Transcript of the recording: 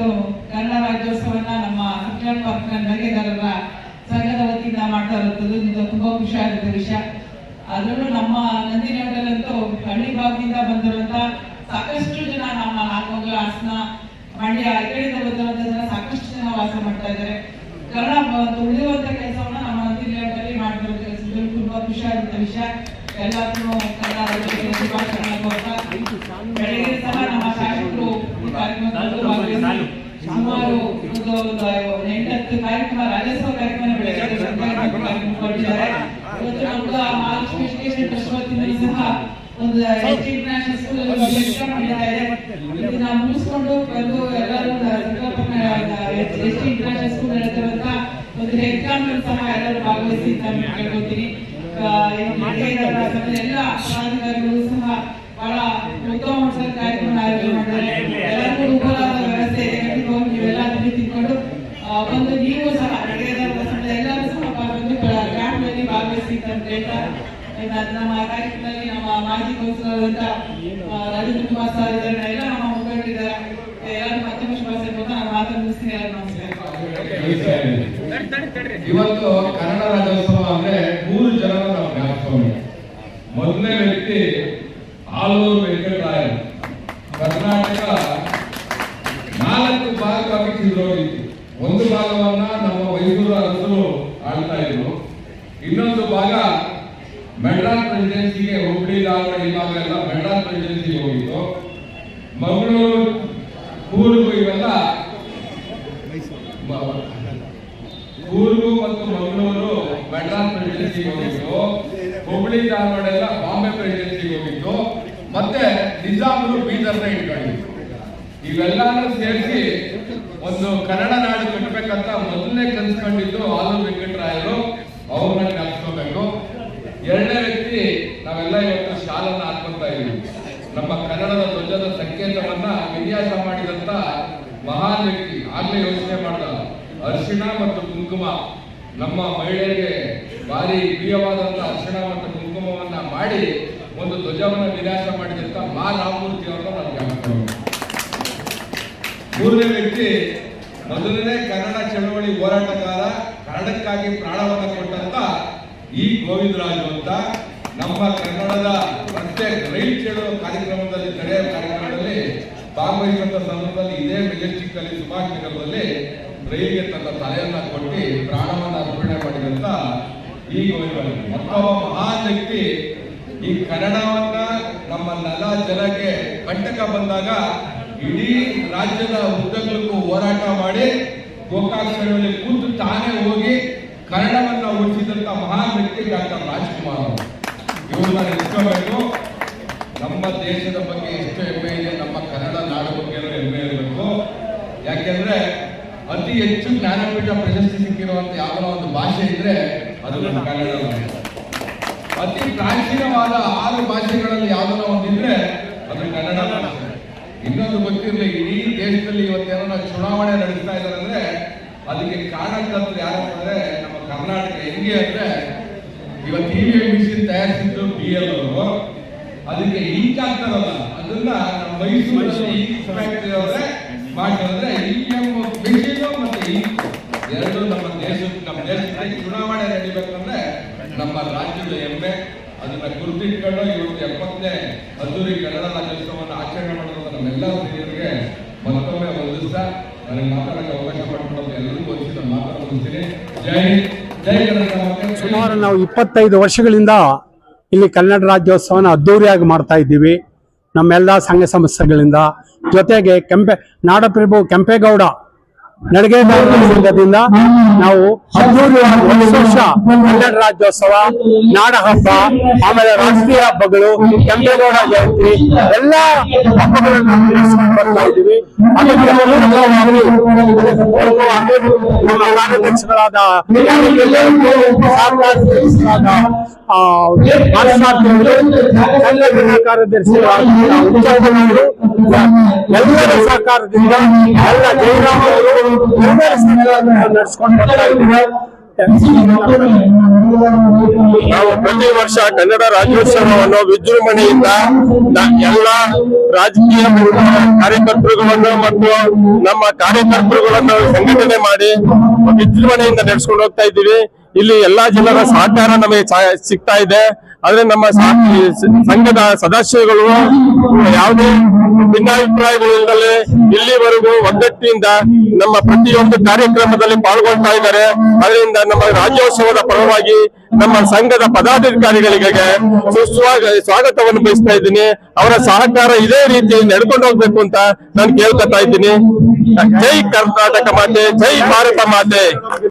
ಇವತ್ತು ಕನ್ನಡ ರಾಜ್ಯೋತ್ಸವನ ನಮ್ಮ ಸಕ್ಲೆಂಡ್ ಪಾರ್ಕ್ನ ನಗೆಗಾರರ ಸಂಘದ ವತಿಯಿಂದ ಮಾಡ್ತಾ ಇರುವಂಥದ್ದು. ನಿಜ ತುಂಬಾ ಖುಷಿ ಆಗುತ್ತೆ ವಿಷಯ. ಅದರಲ್ಲೂ ನಮ್ಮ ನಂದಿನಿ ಹಳ್ಳಿ ಭಾಗದಿಂದ ಬಂದಿರುವಂತ ಸಾಕಷ್ಟು ಜನ ನಮ್ಮ ನಾಲ್ಮೊಗ್ಲ ಹಾಸನ ಮಂಡ್ಯ ಕಡೆಯಿಂದ ಬಂದಿರುವಂತ ಜನ ಸಾಕಷ್ಟು ಜನ ವಾಸ ಮಾಡ್ತಾ ಇದ್ದಾರೆ. ಕನ್ನಡ ಉಳಿದಿರುವಂತ ಕೆಲಸವನ್ನ ನಮ್ಮ ನಂದಿನಿ ಹೋಟೆಲ್ ಮಾಡ್ತಿರೋ ಕೆಲಸದಲ್ಲಿ ತುಂಬಾ ಖುಷಿ ಆಗುತ್ತೆ ವಿಷಯ. ಎಲ್ಲರೂ ಕನ್ನಡ ಬೆಳಗ್ಗೆ ಸಹ ನಮ್ಮ ಸುಮಾರು ಒಂದು ಒಂದು ಎಂಟತ್ತು ಕಾರ್ಯಕ್ರಮ ರಾಜ್ಯೋತ್ಸವ ಕಾರ್ಯಕ್ರಮ ಬೆಳಗ್ಗೆ ಇವತ್ತು ಎಜುಕೇಶನ್ ಟ್ರಸ್ಟ್ ವತಿಯಿಂದ ಸಹ ಒಂದು ಇಂಟರ್ನ್ಯಾಷನಲ್ ಸ್ಕೂಲ್ ಅಲ್ಲಿ ಇದೆ. ಇದನ್ನ ಮುಗಿಸ್ಕೊಂಡು ಬಂದು ಎಲ್ಲರೂ ಇಂಟರ್ನ್ಯಾಷನಲ್ ಸ್ಕೂಲ್ ಒಂದು ಎಕ್ಸಾಮ್ ಸಹ ಎಲ್ಲರೂ ಭಾಗವಹಿಸಿ ಅಂತ ಕೇಳ್ಕೊತೀನಿ ಎಲ್ಲ ಪದಾಧಿಕಾರಿಗಳು ಸಹ ಬಹಳ ಉತ್ತಮ ಕಾರ್ಯಕ್ರಮ ನಮ್ಮ ಕಾರ್ಯಕ್ರಮದಲ್ಲಿ ನಮ್ಮ ಮಾಜಿ ಕೌನ್ಸಿಲರ್ ರಾಜೇಂದ್ರ ಕುಮಾರ್ ಸರ್ ಎಲ್ಲ ನಮ್ಮ ಮುಖಂಡರಿದ್ದಾರೆ. ಎಲ್ಲರೂ ಮತ್ತೊಮ್ಮೆ ಶುಭಾಶಯ ಕೊಡ್ತಾ ನಾನು ನಮಸ್ಕಾರ. ಇವತ್ತು ಕನ್ನಡ ರಾಜ್ಯೋತ್ಸವ ಅಂದ್ರೆ ಮೂರು ಜನರ ನಾವು ಮೊದಲನೇ ವ್ಯಕ್ತಿ ಆಲೂರು ವೆಂಕಟರಾಯರು ಕರ್ನಾಟಕ ನಾಲ್ಕು ಭಾಗವಾಗಿ ಚಿದ್ರೋಗಿತ್ತು ಒಂದು ನಮ್ಮ ಮೈಸೂರು ಅರಸರು ಆಳ್ತಾ ಇದ್ರು. ಇನ್ನೊಂದು ಭಾಗ, ಮೆಡ್ರಾಸ್ ಪ್ರೆಸಿಡೆನ್ಸಿಗೆ ಹುಬ್ಳಿ ಧಾರವಾಡ ಈ ಭಾಗ ಎಲ್ಲ ಮೆಡ್ರಾಸ್ ಪ್ರೆಸಿಡೆನ್ಸಿಗೆ ಹೋಗಿತ್ತು ಮಂಗಳೂರು, ಕೂರ್ಗು ಇವೆಲ್ಲ ಕೂರ್ಗು ಮತ್ತು ಮಂಗಳೂರು ಮೆಡ್ರಾಸ್ ಪ್ರೆಸಿಡೆನ್ಸಿಗೆ ಹೋಗಿತ್ತು ಹುಬ್ಳಿ, ಧಾರವಾಡ ಎಲ್ಲ ಬಾಂಬೆ ಪ್ರೆಸಿಡೆನ್ಸಿಗೆ ಹೋಗಿತ್ತು ಮತ್ತೆ ನಿಜಾಮರು ಬೀದರ್ನ ಇಟ್ಕೊಂಡಿತ್ತು ಇವೆಲ್ಲಾನು ಸೇರಿಸಿ ಒಂದು ಕನ್ನಡ ಕಟ್ಟಬೇಕಂತ ಮೊದಲನೇ ಕನ್ಸ್ಕೊಂಡಿದ್ದು ಆಲು ವೆಂಕಟರಾಯರು. ಅವ್ರನ್ನ ಜ್ಞಾಪಿಸ್ಕೋಬೇಕು ಎರಡನೇ ವ್ಯಕ್ತಿ, ನಾವೆಲ್ಲ ಇವತ್ತು ಶಾಲನ್ನ ಹಾಕೊಂತ ಇದೀವಿ ನಮ್ಮ ಕನ್ನಡದ ಧ್ವಜದ ಸಂಕೇತವನ್ನ ವಿನ್ಯಾಸ ಮಾಡಿದಂತ ಮಹಾನ್ ವ್ಯಕ್ತಿ, ಆಗ್ಲೇ ಯೋಚನೆ ಮಾಡ್ದ ಅರಿಶಿಣ ಮತ್ತು ಕುಂಕುಮ. ನಮ್ಮ ಮಹಿಳೆಯರಿಗೆ ಭಾರಿ ಪ್ರಿಯವಾದಂತ ಅರ್ಶಿಣ ಮತ್ತು ಕುಂಕುಮವನ್ನ ಮಾಡಿ ಒಂದು ಧ್ವಜವನ್ನ ವಿನ್ಯಾಸ ಮಾಡಿದಂತ ಮಾ ರಾಮಮೂರ್ತಿ ಅವರನ್ನ ನಾವು ಮೂರನೇ ವ್ಯಕ್ತಿ ಮೊದಲನೇ ಕನ್ನಡ ಚಳವಳಿ ಹೋರಾಟಗಾರ ಕನ್ನಡಕ್ಕಾಗಿ ಪ್ರಾಣವನ್ನು ಕೊಟ್ಟಂತ ಈ ಗೋವಿಂದರಾಜು ಅಂತ ನಮ್ಮ ಕನ್ನಡದ ರಸ್ತೆ ರೈಲ್ ಚೇಳುವ ಕಾರ್ಯಕ್ರಮದಲ್ಲಿ ತಡೆಯ ಕಾರ್ಯಕ್ರಮದಲ್ಲಿ ಭಾಗವಹಿಸುವಂತ ಸಂದರ್ಭದಲ್ಲಿ ಇದೇ ಮೆಜೆಸ್ಟಿಕ್ ಅಲ್ಲಿ ಸುಭಾಷ್ ನಗರದಲ್ಲಿ ರೈಲ್ಗೆ ತನ್ನ ತಲೆಯನ್ನ ಕೊಟ್ಟು ಪ್ರಾಣವನ್ನ ಅರ್ಪಣೆ ಮಾಡಿದಂತ ಈ ಗೋವಿಂದರಾಜು. ಮತ್ತೊಬ್ಬ ಮಹಾನ್ ವ್ಯಕ್ತಿ. ಈ ಕನ್ನಡವನ್ನ ನಮ್ಮ ನೆಲ ಜನಕ್ಕೆ ಕಂಟಕ ಬಂದಾಗ ಇಡೀ ರಾಜ್ಯದ ಉದ್ದಗಳಿಗೂ ಹೋರಾಟ ಮಾಡಿ ಗೋಕಾಕ್ ಚಳವಳಿ ಕೂತು ತಾನೇ ಹೋಗಿ ಕನ್ನಡವನ್ನ ಉಳಿಸಿದಂತ ಮಹಾನ್ ವ್ಯಕ್ತಿ ಡಾಕ್ಟರ್ ರಾಜ್ಕುಮಾರ್ ಅವರು. ಇವ್ರನ್ನ ನೆನೆಸ್ಕೋಬೇಕು ನಮ್ಮ ದೇಶದ ಬಗ್ಗೆ ಎಷ್ಟು ಹೆಮ್ಮೆ ಇದೆ. ನಮ್ಮ ಕನ್ನಡ ನಾಡು ಬಗ್ಗೆ ಹೆಮ್ಮೆ ಇರಬೇಕು. ಯಾಕೆಂದ್ರೆ ಅತಿ ಹೆಚ್ಚು ಜ್ಞಾನಪೀಠ ಪ್ರಶಸ್ತಿ ಸಿಕ್ಕಿರುವಂತ ಯಾವ ಒಂದು ಭಾಷೆ ಇದ್ರೆ ಅದು ನಮ್ಮ ಕನ್ನಡ ಭಾಷೆ. ಅತಿ ಪ್ರಾಚೀನವಾದ ಆರು ಭಾಷೆಗಳಲ್ಲಿ ಯಾವ್ದಾರ ಒಂದಿದ್ರೆ ಅದು ಕನ್ನಡ ಭಾಷೆ. ಇನ್ನೊಂದು ಗೊತ್ತಿರಲಿ ಇಡೀ ದೇಶದಲ್ಲಿ ಇವತ್ತೇನೋ ನಾವು ಚುನಾವಣೆ ನಡೆಸ್ತಾ ಇದ್ದಾರೆ ಅಂದ್ರೆ ಅದಕ್ಕೆ ಕಾರಣಕರ್ತರು ಯಾರು ಅಂದ್ರೆ ನಮ್ಮ ಕರ್ನಾಟಕ ಹೆಂಗೆ ಅಂದ್ರೆ ಇವತ್ತು ಇ ವಿ ಮಿಷಿನ್ ತಯಾರಿಸಿದ್ರು ಬಿ ಎಲ್ ಅವರು ಅದಕ್ಕೆ ಇಂಕ್ ಆಗ್ತಾರಲ್ಲ ಅದನ್ನ ನಮ್ಮ ಮೈಸೂರಲ್ಲಿ ಇಂಕ್ ಫ್ಯಾಕ್ಟರಿ ಅವರೇ ಮಾಡಿದ್ರೆ ಇ ಎಂ ಮಿಷಿನ್ ಮತ್ತೆ ಇಂಕ್ ಎರಡು ನಮ್ಮ ದೇಶಕ್ಕೆ ನಮ್ಮ ದೇಶದಲ್ಲಿ ಚುನಾವಣೆ ನಡೀಬೇಕಂದ್ರೆ ನಮ್ಮ ರಾಜ್ಯದ ಹೆಮ್ಮೆ ಅದನ್ನ ಗುರುತಿಟ್ಕೊಂಡು ಇವತ್ತು ಎಪ್ಪತ್ತನೇ ಅದ್ದೂರಿ ಕನ್ನಡ ರಾಜ್ಯೋತ್ಸವವನ್ನು ಆಚರಣೆ ಮಾಡೋದು ನಮ್ಮೆಲ್ಲ ಹಿರಿಯರಿಗೆ ಮತ್ತೊಮ್ಮೆ ವಂದಿಸ್ತಾ ನನಗೆ ಮಾತಾಡಕ್ಕೆ ಅವಕಾಶ ಮಾಡಿಕೊಡೋದು ಎಲ್ಲರಿಗೂ ವಂದಿಸಿ ನಾನು ಮಾತಾಡ ಜೈ ಜೈ ಕನ್ನಡ. ಸುಮಾರು ನಾವು ಇಪ್ಪತ್ತೈದು ವರ್ಷಗಳಿಂದ ಇಲ್ಲಿ ಕನ್ನಡ ರಾಜ್ಯೋತ್ಸವನ ಅದ್ದೂರಿಯಾಗಿ ಮಾಡ್ತಾ ಇದ್ದೀವಿ ನಮ್ಮೆಲ್ಲ ಸಂಘ ಸಂಸ್ಥೆಗಳಿಂದ ಜೊತೆಗೆ ಕೆಂಪೆ ನಾಡಪ್ರಭು ಕೆಂಪೇಗೌಡ ನಡಿಗೆಗಾರರ ಸಂಘದಿಂದ ನಾವು ಹದಿನೂರು ವರ್ಷ ಕನ್ನಡ ರಾಜ್ಯೋತ್ಸವ ನಾಡ ಹಬ್ಬ ಆಮೇಲೆ ರಾಷ್ಟ್ರೀಯ ಹಬ್ಬಗಳು, ಕೆಂಪೇಗೌಡ ಜಯಂತಿ, ಎಲ್ಲ ಹಬ್ಬಗಳನ್ನು ನಮ್ಮ ಎಲ್ಲರ ಸಹಕಾರದಿಂದ ಎಲ್ಲ ಜಯರಾಮ್ ಅವರು ನಾವು ಪ್ರತಿ ವರ್ಷ ಕನ್ನಡ ರಾಜ್ಯೋತ್ಸವವನ್ನು ವಿಜೃಂಭಣೆಯಿಂದ ಎಲ್ಲ ರಾಜಕೀಯ ಕಾರ್ಯಕರ್ತರುಗಳನ್ನು ಮತ್ತು ನಮ್ಮ ಕಾರ್ಯಕರ್ತರುಗಳನ್ನು ಸಂಘಟನೆ ಮಾಡಿ ವಿಜೃಂಭಣೆಯಿಂದ ನಡೆಸ್ಕೊಂಡು ಹೋಗ್ತಾ ಇದ್ದೀವಿ. ಇಲ್ಲಿ ಎಲ್ಲಾ ಜನರ ಸಹಕಾರ ನಮಗೆ ಸಿಗ್ತಾ ಇದೆ. ಆದ್ರೆ ನಮ್ಮ ಸಂಘದ ಸದಸ್ಯರುಗಳು ಯಾವುದೇ ಭಿನ್ನಾಭಿಪ್ರಾಯಗಳಿಂದಲೇ ಇಲ್ಲಿವರೆಗೂ ಒಗ್ಗಟ್ಟಿನಿಂದ ನಮ್ಮ ಪ್ರತಿಯೊಂದು ಕಾರ್ಯಕ್ರಮದಲ್ಲಿ ಪಾಲ್ಗೊಳ್ತಾ ಇದ್ದಾರೆ. ಅದರಿಂದ ನಮ್ಮ ರಾಜ್ಯೋತ್ಸವದ ಪರವಾಗಿ ನಮ್ಮ ಸಂಘದ ಪದಾಧಿಕಾರಿಗಳಿಗೆ ಸುಸ್ವಾಗ, ಸ್ವಾಗತವನ್ನು ಬಯಸ್ತಾ ಇದ್ದೀನಿ. ಅವರ ಸಹಕಾರ ಇದೇ ರೀತಿ ನಡ್ಕೊಂಡು ಹೋಗ್ಬೇಕು ಅಂತ ನಾನು ಕೇಳ್ಕೊತಾ ಇದ್ದೀನಿ. ಜೈ ಕರ್ನಾಟಕ ಮಾತೆ, ಜೈ ಭಾರತ ಮಾತೆ.